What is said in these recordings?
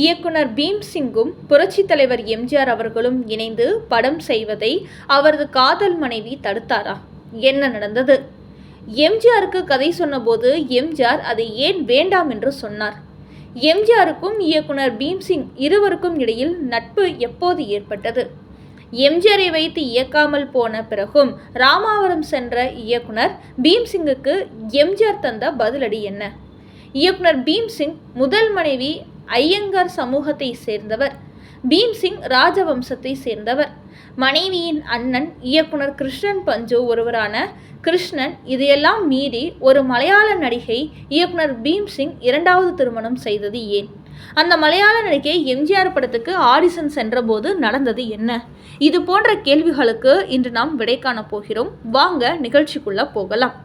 இயக்குனர் பீம்சிங்கும் புரட்சித் தலைவர் எம்ஜிஆர் அவர்களும் இணைந்து படம் செய்வதை அவரது காதல் மனைவி தடுத்தாரா? என்ன நடந்தது? எம்ஜிஆருக்கு கதை சொன்னபோது எம்ஜிஆர் அதை ஏன் வேண்டாம் என்று சொன்னார்? எம்ஜிஆருக்கும் இயக்குனர் பீம்சிங் இருவருக்கும் இடையில் நட்பு எப்போது ஏற்பட்டது? எம்ஜிஆரை வைத்து இயக்காமல் போன பிறகும் ராமாவரம் சென்ற இயக்குனர் பீம்சிங்குக்கு எம்ஜிஆர் தந்த பதிலடி என்ன? இயக்குனர் பீம்சிங் முதல் மனைவி ஐயங்கார் சமூகத்தை சேர்ந்தவர். பீம்சிங் ராஜவம்சத்தை சேர்ந்தவர். மனைவியின் அண்ணன் இயக்குனர் கிருஷ்ணன் பஞ்சு ஒருவரான கிருஷ்ணன் இதையெல்லாம் மீறி ஒரு மலையாள நடிகை இயக்குனர் பீம்சிங் இரண்டாவது திருமணம் செய்தது ஏன்? அந்த மலையாள நடிகை எம்ஜிஆர் படத்துக்கு ஆடிஷன் சென்றபோது நடந்தது என்ன? இது போன்ற கேள்விகளுக்கு இன்று நாம் விடை காணப் போகிறோம். வாங்க நிகழ்ச்சிக்குள்ள போகலாம்.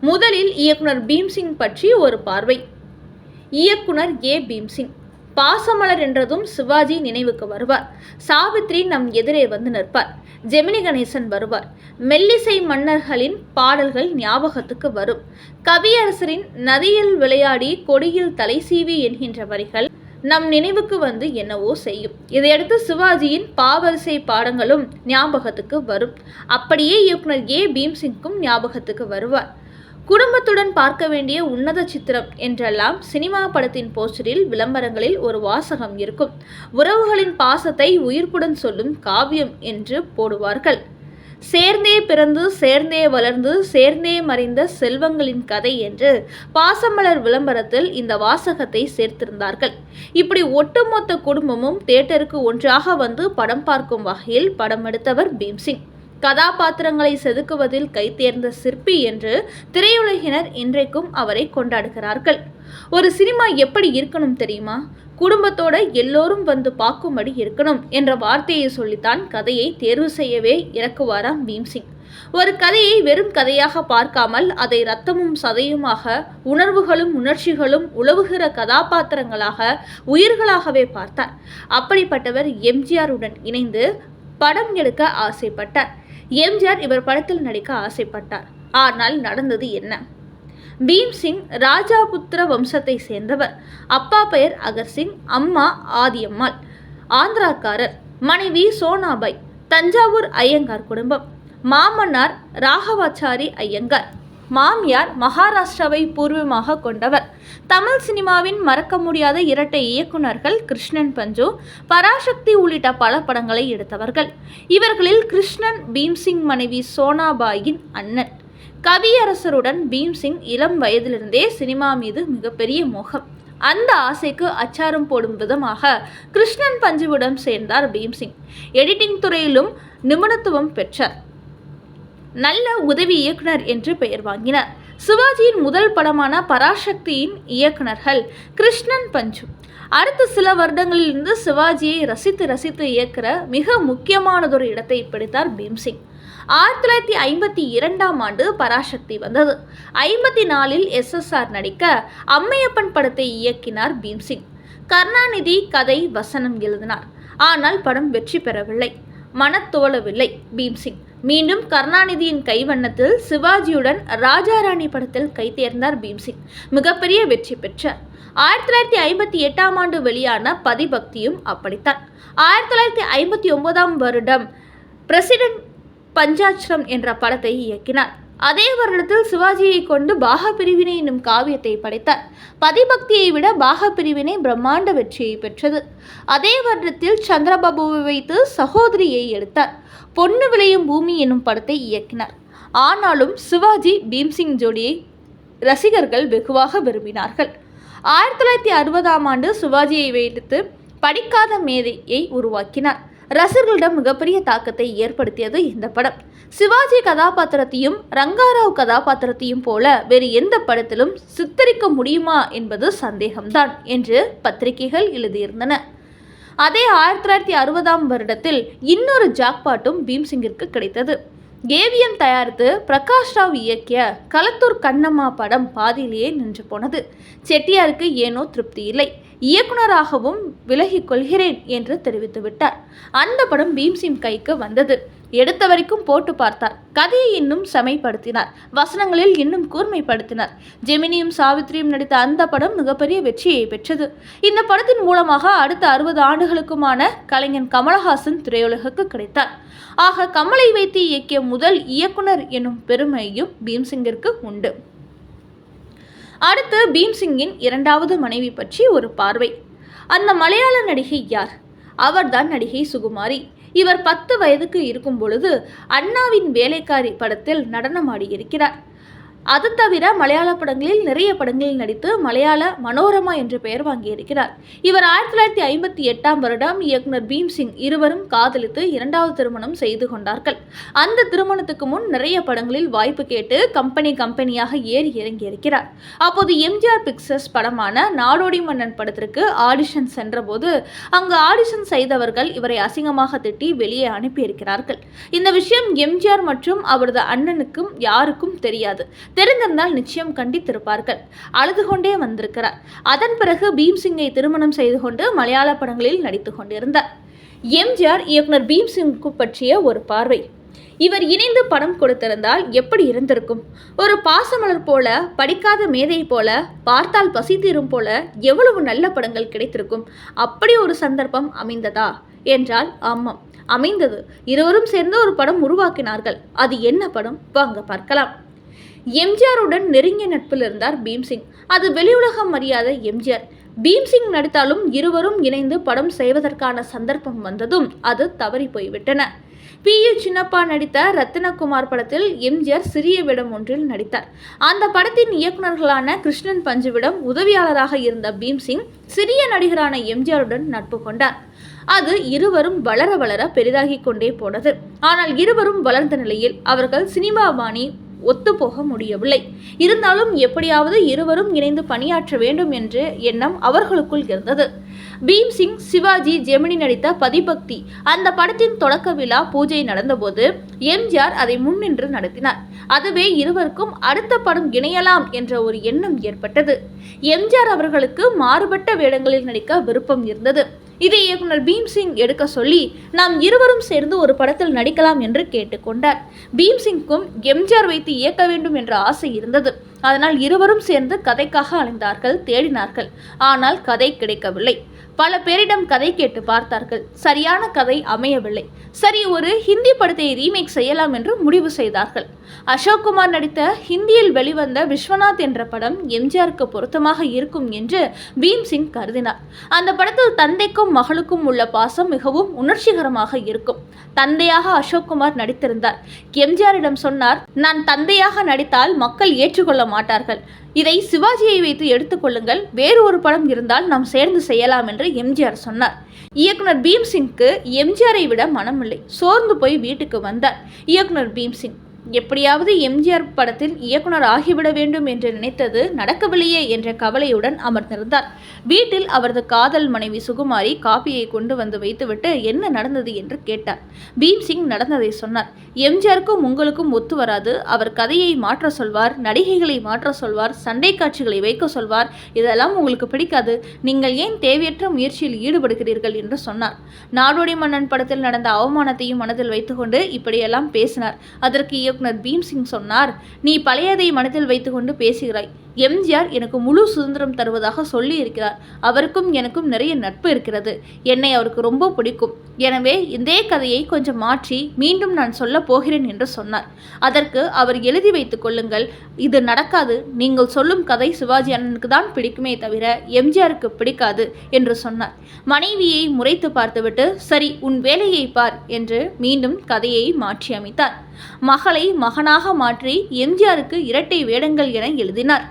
முதலில் இயக்குனர் பீம்சிங் பற்றி ஒரு பார்வை. இயக்குனர் ஏ பீம்சிங். பாசமலர் என்றதும் சிவாஜி நினைவுக்கு வருவார். சாவித்ரி நம் எதிரே வந்து நிற்பார். ஜெமினி கணேசன் வருவார். மெல்லிசை மன்னர்களின் பாடல்கள் ஞாபகத்துக்கு வரும். கவியரசரின் நதியில் விளையாடி கொடியில் தலை சீவி என்கின்ற வரிகள் நம் நினைவுக்கு வந்து என்னவோ செய்யும். இதையடுத்து சிவாஜியின் பாவரிசை பாடங்களும் ஞாபகத்துக்கு வரும். அப்படியே இயக்குனர் ஏ பீம்சிங்கும் ஞாபகத்துக்கு வருவார். குடும்பத்துடன் பார்க்க வேண்டிய உன்னத சித்திரம் என்றெல்லாம் சினிமா படத்தின் போஸ்டரில் விளம்பரங்களில் ஒரு வாசகம் இருக்கும். உறவுகளின் பாசத்தை உயிர்ப்புடன் சொல்லும் காவியம் என்று போடுவார்கள். சேர்ந்தே பிறந்து சேர்ந்தே வளர்ந்து சேர்ந்தே மறைந்த செல்வங்களின் கதை என்று பாசமலர் விளம்பரத்தில் இந்த வாசகத்தை சேர்த்திருந்தார்கள். இப்படி ஒட்டுமொத்த குடும்பமும் தேட்டருக்கு ஒன்றாக வந்து படம் பார்க்கும் வகையில் படம் எடுத்தவர் பீம்சிங். கதாபாத்திரங்களை செதுக்குவதில் கைத்தேர்ந்த சிற்பி என்று திரையுலகினர் இன்றைக்கும் அவரை கொண்டாடுகிறார்கள். ஒரு சினிமா எப்படி இருக்கணும் தெரியுமா? குடும்பத்தோட எல்லோரும் வந்து பார்க்கும்படி இருக்கணும் என்ற வார்த்தையை சொல்லித்தான் கதையை தேர்வு செய்யவே இறக்குவாராம் பீம்சிங். ஒரு கதையை வெறும் கதையாக பார்க்காமல் அதை ரத்தமும் சதையுமாக உணர்வுகளும் உணர்ச்சிகளும் உழவுகிற கதாபாத்திரங்களாக உயிர்களாகவே பார்த்தார். அப்படிப்பட்டவர் எம்ஜிஆருடன் இணைந்து படம் எடுக்க ஆசைப்பட்டார். எம்ஜிஆர் இவர் படத்தில் நடிக்க ஆசைப்பட்டார். ஆனால் நடந்தது என்ன? பீம்சிங் ராஜாபுத்திர வம்சத்தை சேர்ந்தவர். அப்பா பெயர் அகர்சிங் அம்மா ஆதியம்மாள். ஆந்திராக்காரர் மனைவி சோனாபாய் தஞ்சாவூர் ஐயங்கார் குடும்பம். மாமன்னார் ராகவாச்சாரி ஐயங்கார். மாமியார் மகாராஷ்டிராவை பூர்வமாக கொண்டவர். தமிழ் சினிமாவின் மறக்க முடியாத இரட்டை இயக்குனர்கள் கிருஷ்ணன் பஞ்சு பராசக்தி உள்ளிட்ட பல படங்களை எடுத்தவர்கள். இவர்களில் கிருஷ்ணன் பீம்சிங் மனைவி சோனாபாயின் அண்ணன். கவியரசருடன் பீம்சிங் இளம் வயதிலிருந்தே சினிமா மீது மிகப்பெரிய மோகம். அந்த ஆசைக்கு அச்சாரம் போடும் விதமாக கிருஷ்ணன் பஞ்சுவிடம் சேர்ந்தார் பீம்சிங். எடிட்டிங் துறையிலும் நிபுணத்துவம் பெற்றார். நல்ல உதவி இயக்குனர் என்று பெயர் வாங்கினார். சிவாஜியின் முதல் படமான பராசக்தியின் இயக்குனர்கள் கிருஷ்ணன் பஞ்சு. அடுத்த சில வருடங்களிலிருந்து சிவாஜியை ரசித்து ரசித்து இயக்கிற மிக முக்கியமானதொரு இடத்தை பிடித்தார் பீம்சிங். ஆயிரத்தி தொள்ளாயிரத்தி ஐம்பத்தி இரண்டாம் ஆண்டு பராசக்தி வந்தது. ஐம்பத்தி நாலில் எஸ்எஸ்ஆர் நடிக்க அம்மையப்பன் படத்தை இயக்கினார் பீம்சிங். கருணாநிதி கதை வசனம் எழுதினார். ஆனால் படம் வெற்றி பெறவில்லை. மனத்தோலவில்லை பீம்சிங். மீண்டும் கருணாநிதியின் கைவண்ணத்தில் சிவாஜியுடன் ராஜாராணி படத்தில் கைதேர்ந்தார் பீம்சிங். மிகப்பெரிய வெற்றி பெற்றார். ஆயிரத்தி தொள்ளாயிரத்தி ஐம்பத்தி எட்டாம் ஆண்டு வெளியான பதிபக்தியும் அப்படித்தான். ஆயிரத்தி தொள்ளாயிரத்தி ஐம்பத்தி ஒன்பதாம் வருடம் பிரசிடென்ட் பஞ்சாட்சரம் என்ற படத்தை இயக்கினார். அதே வருடத்தில் சிவாஜியை கொண்டு பாக பிரிவினை என்னும் காவியத்தை படைத்தார். பதிபக்தியை விட பாக பிரிவினை பிரம்மாண்ட வெற்றியை பெற்றது. அதே வருடத்தில் சந்திரபாபுவை வைத்து சகோதரியை எடுத்தார். பொண்ணு விளையும் பூமி என்னும் படத்தை இயக்கினார். ஆனாலும் சிவாஜி பீம்சிங் ஜோடியை ரசிகர்கள் வெகுவாக விரும்பினார்கள். ஆயிரத்தி தொள்ளாயிரத்தி அறுபதாம் ஆண்டு சிவாஜியை வைத்து படிக்காத மேதையை உருவாக்கினார். ரசிகர்களிடம் மிகப்பெரிய தாக்கத்தை ஏற்படுத்தியது இந்த படம். சிவாஜி கதாபாத்திரத்தையும் ரங்காராவ் கதாபாத்திரத்தையும் போல வேறு எந்த படத்திலும் சித்தரிக்க முடியுமா என்பது சந்தேகம்தான் என்று பத்திரிகைகள் எழுதியிருந்தன. அதே ஆயிரத்தி தொள்ளாயிரத்தி அறுபதாம் வருடத்தில் இன்னொரு ஜாக்பாட்டும் பீம்சிங்கிற்கு கிடைத்தது. ஏவிஎம் தயாரித்து பிரகாஷ் ராவ் இயக்கிய களத்தூர் கண்ணம்மா படம் பாதியிலேயே நின்று போனது. செட்டியாருக்கு ஏனோ திருப்தி இல்லை. இயக்குனராகவும் விலகிக் கொள்கிறேன் என்று தெரிவித்துவிட்டார். அந்த படம் பீம்சிம் கைக்கு வந்தது. எடுத்த வரைக்கும் போட்டு பார்த்தார். கதையை இன்னும் செமைப்படுத்தினார். வசனங்களில் இன்னும் கூர்மைப்படுத்தினார். ஜெமினியும் சாவித்ரியும் நடித்த அந்த படம் மிகப்பெரிய வெற்றியை பெற்றது. இந்த படத்தின் மூலமாக அடுத்த அறுபது ஆண்டுகளுக்குமான கலைஞன் கமலஹாசன் திரையுலகுக்கு கிடைத்தார். ஆக கமலை வைத்து இயக்கிய முதல் இயக்குனர் எனும் பெருமையும் பீம்சிங்கிற்கு உண்டு. அடுத்து பீம்சிங்கின் இரண்டாவது மனைவி பற்றி ஒரு பார்வை. அந்த மலையாள நடிகை யார்? அவர்தான் நடிகை சுகுமாரி. இவர் பத்து வயதுக்கு இருக்கும் பொழுது அண்ணாவின் வேலைக்காரி படத்தில் நடனமாடியிருக்கிறார் அது தவிர மலையாள படங்களில் நிறைய படங்களில் நடித்து மலையாள மனோரமா என்ற பெயர் வாங்கியிருக்கிறார். இவர் ஆயிரத்தி தொள்ளாயிரத்தி ஐம்பத்தி எட்டாம் வருடம் இயக்குனர் பீம்சிங் இருவரும் காதலித்து இரண்டாவது திருமணம் செய்து கொண்டார்கள். அந்த திருமணத்துக்கு முன் நிறைய படங்களில் வாய்ப்பு கேட்டு கம்பெனி கம்பெனியாக ஏறி இறங்கியிருக்கிறார். அப்போது எம்ஜிஆர் பிக்சர்ஸ் படமான நாடோடி மன்னன் படத்திற்கு ஆடிஷன் சென்றபோது அங்கு ஆடிஷன் செய்தவர்கள் இவரை அசிங்கமாக திட்டி வெளியே அனுப்பியிருக்கிறார்கள். இந்த விஷயம் எம்ஜிஆர் மற்றும் அவரது அண்ணனுக்கும் யாருக்கும் தெரியாது. தெரிந்திருந்தால் நிச்சயம் கண்டித்திருப்பார்கள். அழுது கொண்டே வந்திருக்கிறார். அதன் பிறகு பீம்சிங்கை திருமணம் செய்து கொண்டு மலையாள படங்களில் நடித்து கொண்டிருந்தார். எம்ஜிஆர் இயக்குனர் பீம்சிங்கு பற்றிய ஒரு பார்வை. இவர் இணைந்து படம் கொடுத்திருந்தால் எப்படி இருந்திருக்கும்? ஒரு பாசமலர் போல படிக்காத மேதை போல பார்த்தால் பசி தீரும் போல எவ்வளவு நல்ல படங்கள் கிடைத்திருக்கும்? அப்படி ஒரு சந்தர்ப்பம் அமைந்ததா? என்றால் ஆமாம் அமைந்தது. இருவரும் சேர்ந்து ஒரு படம் உருவாக்கினார்கள். அது என்ன படம்? வாங்க பார்க்கலாம். எம்ஜிஆருடன் நெருங்கிய நட்பில் இருந்தார் பீம்சிங். அது வெளியுலகம் அறியாத எம்ஜிஆர். பீம்சிங் நடித்தாலும் இருவரும் இணைந்து படம் செய்வதற்கான சந்தர்ப்பம் வந்ததும் அது தவறி போய்விட்டன. பி. யு சின்னப்பா நடித்த ரத்தினகுமார் படத்தில் எம்ஜிஆர் சிறிய விடம் ஒன்றில் நடித்தார். அந்த படத்தின் இயக்குநர்களான கிருஷ்ணன் பஞ்சுவிடம் உதவியாளராக இருந்த பீம்சிங் சிறிய நடிகரான எம்ஜிஆருடன் நட்பு கொண்டார். அது இருவரும் வளர வளர பெரிதாகிக் கொண்டே போனது. ஆனால் இருவரும் வளர்ந்த நிலையில் அவர்கள் சினிமா பாணி ஒத்துப்போக முடியவில்லை. இருந்தாலும் எப்படியாவது இருவரும் இணைந்து பணியாற்ற வேண்டும் என்ற எண்ணம் அவர்களுக்குள் இருந்தது. பீம் சிங் சிவாஜி ஜெமினி நடித்த பதிபக்தி அந்த படத்தின் தொடக்க விழா பூஜை நடந்தபோது எம்ஜிஆர் அதை முன்னின்று நடத்தினார். அதுவே இருவருக்கும் அடுத்த படம் இணையலாம் என்ற ஒரு எண்ணம் ஏற்பட்டது. எம்ஜிஆர் அவர்களுக்கு மாறுபட்ட வேடங்களில் நடிக்க விருப்பம் இருந்தது. இதை இயக்குனர் பீம்சிங் எடுக்க சொல்லி நாம் இருவரும் சேர்ந்து ஒரு படத்தில் நடிக்கலாம் என்று கேட்டுக்கொண்டார். பீம்சிங்க்கும் எம்ஜிஆர் வைத்து இயக்க வேண்டும் என்ற ஆசை இருந்தது. அதனால் இருவரும் சேர்ந்து கதைக்காக அலைந்தார்கள் தேடினார்கள். ஆனால் கதை கிடைக்கவில்லை. பல பேரிடம் கதை கேட்டு பார்த்தார்கள். சரியான கதை அமையவில்லை. சரி ஒரு ஹிந்தி படத்தை ரீமேக் செய்யலாம் என்று முடிவு செய்தார்கள். அசோக் குமார் நடித்த ஹிந்தியில் வெளிவந்த விஸ்வநாத் என்ற படம் எம்ஜிஆருக்கு பொருத்தமாக இருக்கும் என்று பீம்சிங் கருதினார். அந்த படத்தில் தந்தைக்கும் மகளுக்கும் உள்ள பாசம் மிகவும் உணர்ச்சிகரமாக இருக்கும். தந்தையாக அசோக் குமார் நடித்திருந்தார். எம்ஜிஆரிடம் சொன்னார் நான் தந்தையாக நடித்தால் மக்கள் ஏற்றுக்கொள்ள மாட்டார்கள். இதை சிவாஜியை வைத்து எடுத்துக்கொள்ளுங்கள் வேறு ஒரு படம் இருந்தால் நாம் சேர்ந்து செய்யலாம் என்று எம்ஜிஆர் சொன்னார். இயக்குனர் பீம்சிங்க்கு எம்ஜிஆரை விட மனமில்லை. சோர்ந்து போய் வீட்டுக்கு வந்தார். இயக்குனர் பீம்சிங் எப்படியாவது எம்ஜிஆர் படத்தில் இயக்குனர் ஆகிவிட வேண்டும் என்று நினைத்தது நடக்கவில்லையே என்ற கவலையுடன் அமர்ந்திருந்தார். வீட்டில் அவரது காதல் மனைவி சுகுமாரி காப்பியை கொண்டு வந்து வைத்துவிட்டு என்ன நடந்தது என்று கேட்டார். பீம்சிங் நடந்ததை சொன்னார். எம்ஜிஆருக்கும் உங்களுக்கும் ஒத்து வராது. அவர் கதையை மாற்ற சொல்வார் நடிகைகளை மாற்ற சொல்வார் சண்டை காட்சிகளை வைக்க சொல்வார். இதெல்லாம் உங்களுக்கு பிடிக்காது. நீங்கள் ஏன் தேவையற்ற முயற்சியில் ஈடுபடுகிறீர்கள் என்று சொன்னார். நாடோடி மன்னன் படத்தில் நடந்த அவமானத்தையும் மனதில் வைத்துக்கொண்டு இப்படியெல்லாம் பேசினார். அதற்கு இயக்குனர் பீம்சிங் சொன்னார் நீ பழையதை மனதில் வைத்துக்கொண்டு பேசுகிறாய். எம்ஜிஆர் எனக்கு முழு சுதந்திரம் தருவதாக சொல்லி இருக்கிறார் அவருக்கும் எனக்கும் நிறைய நட்பு இருக்கிறது. என்னை அவருக்கு ரொம்ப பிடிக்கும். எனவே இதே கதையை கொஞ்சம் மாற்றி மீண்டும் நான் சொல்ல போகிறேன் என்று சொன்னார். அதற்கு அவர் எழுதி வைத்துக் கொள்ளுங்கள். இது நடக்காது. நீங்கள் சொல்லும் கதை சிவாஜி அண்ணனுக்கு தான் பிடிக்குமே தவிர எம்ஜிஆருக்கு பிடிக்காது என்று சொன்னார். மனைவியை முறைத்து பார்த்துவிட்டு சரி உன் வேலையை பார் என்று மீண்டும் கதையை மாற்றி அமைத்தார். மகளை மகனாக மாற்றி எம்ஜிஆருக்கு இரட்டை வேடங்கள் என எழுதினார்.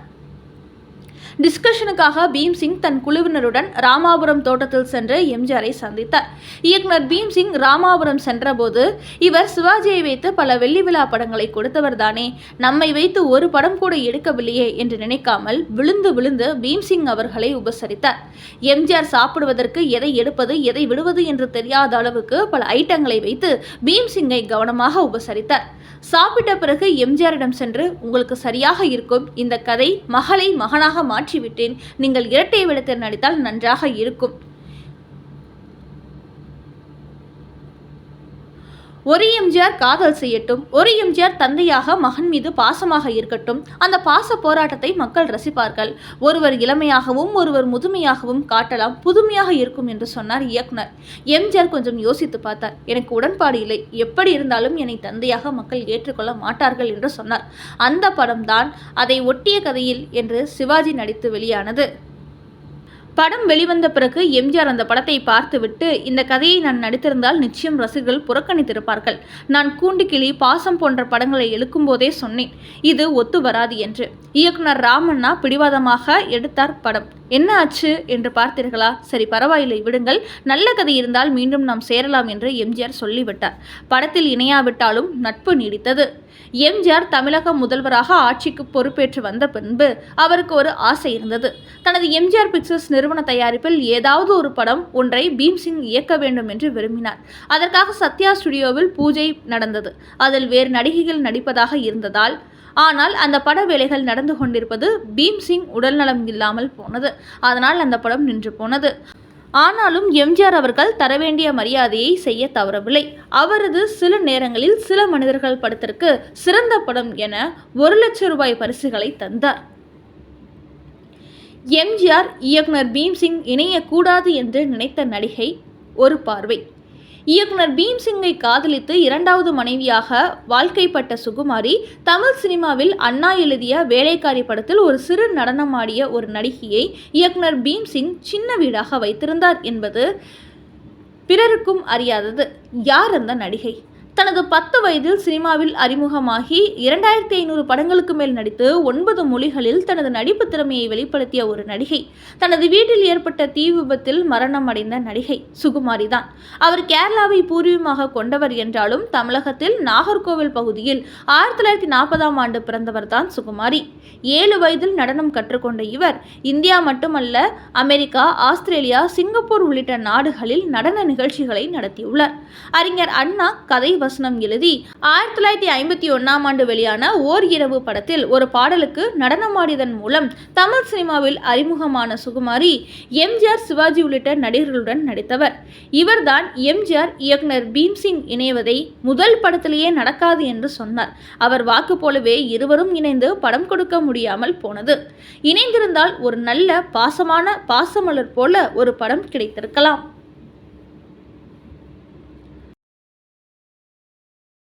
டிஸ்கஷனுக்காக பீம்சிங் தன் குழுவினருடன் ராமாபுரம் தோட்டத்தில் சென்று எம்ஜிஆரை சந்தித்தார். இயக்குனர் பீம்சிங் ராமாபுரம் சென்றபோது இவர் சிவாஜியை வைத்து பல வெள்ளி விழா படங்களை கொடுத்தவர் தானே. நம்மை வைத்து ஒரு படம் கூட எடுக்கவில்லையே என்று நினைக்காமல் விழுந்து விழுந்து பீம்சிங் அவர்களை உபசரித்தார். எம்ஜிஆர் சாப்பிடுவதற்கு எதை எடுப்பது எதை விடுவது என்று தெரியாத அளவுக்கு பல ஐட்டங்களை வைத்து பீம்சிங்கை கவனமாக உபசரித்தார். சாப்பிட்ட பிறகு எம்ஜிஆரிடம் சென்று உங்களுக்கு சரியாக இருக்கும். இந்த கதை மகளை மகனாக மாற்றிவிட்டேன். நீங்கள் இரட்டை வேடத்தில் நடித்தால் நன்றாக இருக்கும். ஒரு எம்ஜிஆர் காதல் செய்யட்டும் ஒரு எம்ஜிஆர் தந்தையாக மகன் மீது பாசமாக இருக்கட்டும் அந்த பாச போராட்டத்தை மக்கள் ரசிப்பார்கள். ஒருவர் இளமையாகவும் ஒருவர் முதுமையாகவும் காட்டலாம் புதுமையாக இருக்கும் என்று சொன்னார் இயக்குனர். எம்ஜிஆர் கொஞ்சம் யோசித்து பார்த்தார். எனக்கு உடன்பாடு இல்லை. எப்படி இருந்தாலும் என்னை தந்தையாக மக்கள் ஏற்றுக்கொள்ள மாட்டார்கள் என்று சொன்னார். அந்த படம்தான் அதை ஒட்டிய கதையில் என்று சிவாஜி நடித்து வெளியானது. படம் வெளிவந்த பிறகு எம்ஜிஆர் அந்த படத்தை பார்த்துவிட்டு இந்த கதையை நான் நடித்திருந்தால் நிச்சயம் ரசிகர்கள் புறக்கணித்திருப்பார்கள். நான் கூண்டுக்கிளி பாசம் போன்ற படங்களை எழுக்கும்போதே சொன்னேன் இது ஒத்து வராது என்று. இயக்குனர் ராமண்ணா பிடிவாதமாக எடுத்தார் படம். என்ன ஆச்சு என்று பார்த்தீர்களா? சரி பரவாயில்லை விடுங்கள். நல்ல கதை இருந்தால் மீண்டும் நாம் சேரலாம் என்று எம்ஜிஆர் சொல்லிவிட்டார். படத்தில் இணையாவிட்டாலும் நட்பு நீடித்தது. எம்ஜிஆர் தமிழக முதல்வராக ஆட்சிக்கு பொறுப்பேற்று வந்த பின்பு அவருக்கு ஒரு ஆசை இருந்தது. தனது எம்ஜிஆர் பிக்சர்ஸ் நிறுவன தயாரிப்பில் ஏதாவது ஒரு படம் ஒன்றை பீம்சிங் இயக்க வேண்டும் என்று விரும்பினார். அதற்காக சத்யா ஸ்டுடியோவில் பூஜை நடந்தது. அதில் வேறு நடிகைகள் நடிப்பதாக இருந்ததால் ஆனால் அந்த பட வேலைகள் நடந்து கொண்டிருப்பது பீம்சிங் உடல்நலம் இல்லாமல் போனது. அதனால் அந்த படம் நின்று போனது. ஆனாலும் எம்ஜிஆர் அவர்கள் தர வேண்டிய மரியாதையை செய்ய தவறவில்லை. அவரது சில நேரங்களில் சில மனிதர்கள் படத்திற்கு சிறந்த படம் என ஒரு லட்சம் ரூபாய் பரிசுகளை தந்தார். எம்ஜிஆர் இயக்குனர் பீம்சிங் இணையக்கூடாது என்று நினைத்த நடிகை ஒரு பார்வை. இயக்குனர் பீம்சிங்கை காதலித்து இரண்டாவது மனைவியாக வாழ்க்கைப்பட்ட சுகுமாரி தமிழ் சினிமாவில் அண்ணா எழுதிய வேலைக்காரி படத்தில் ஒரு சிறு நடனமாடிய ஒரு நடிகையை இயக்குனர் பீம்சிங் சின்ன வீடாக வைத்திருந்தார் என்பது பிறருக்கும் அறியாதது. யார் அந்த நடிகை? தனது பத்து வயதில் சினிமாவில் அறிமுகமாகி இரண்டாயிரத்தி ஐநூறு படங்களுக்கு மேல் நடித்து ஒன்பது மொழிகளில் தனது நடிப்பு திறமையை வெளிப்படுத்திய ஒரு நடிகை. தனது வீட்டில் ஏற்பட்ட தீ விபத்தில் மரணம் அடைந்த நடிகை சுகுமாரி தான் அவர் கேரளாவை பூர்வீகமாக கொண்டவர் என்றாலும் தமிழகத்தில் நாகர்கோவில் பகுதியில் ஆயிரத்தி தொள்ளாயிரத்தி நாற்பதாம் ஆண்டு பிறந்தவர் தான் சுகுமாரி. ஏழு வயதில் நடனம் கற்றுக்கொண்ட இவர் இந்தியா மட்டுமல்ல அமெரிக்கா ஆஸ்திரேலியா சிங்கப்பூர் உள்ளிட்ட நாடுகளில் நடன நிகழ்ச்சிகளை நடத்தியுள்ளார். அறிஞர் அண்ணா கதை வசனம் எழுதி ஆயிரத்தி தொள்ளாயிரத்தி ஐம்பத்தி ஒன்றாம் ஆண்டு வெளியான ஓர் இரவு படத்தில் ஒரு பாடலுக்கு நடனமாடியதன் மூலம் தமிழ் சினிமாவில் அறிமுகமான சுகுமாரி எம்ஜிஆர் சிவாஜி உள்ளிட்ட நடிகர்களுடன் நடித்தவர். இவர்தான் எம்ஜிஆர் இயக்குனர் பீம்சிங் இணைவதை முதல் படத்திலேயே நடக்காது என்று சொன்னார். அவர் வாக்கு போலவே இருவரும் இணைந்து படம் கொடுக்க முடியாமல் போனது. இணைந்திருந்தால் ஒரு நல்ல பாசமான பாசமலர் போல ஒரு படம் கிடைத்திருக்கலாம்.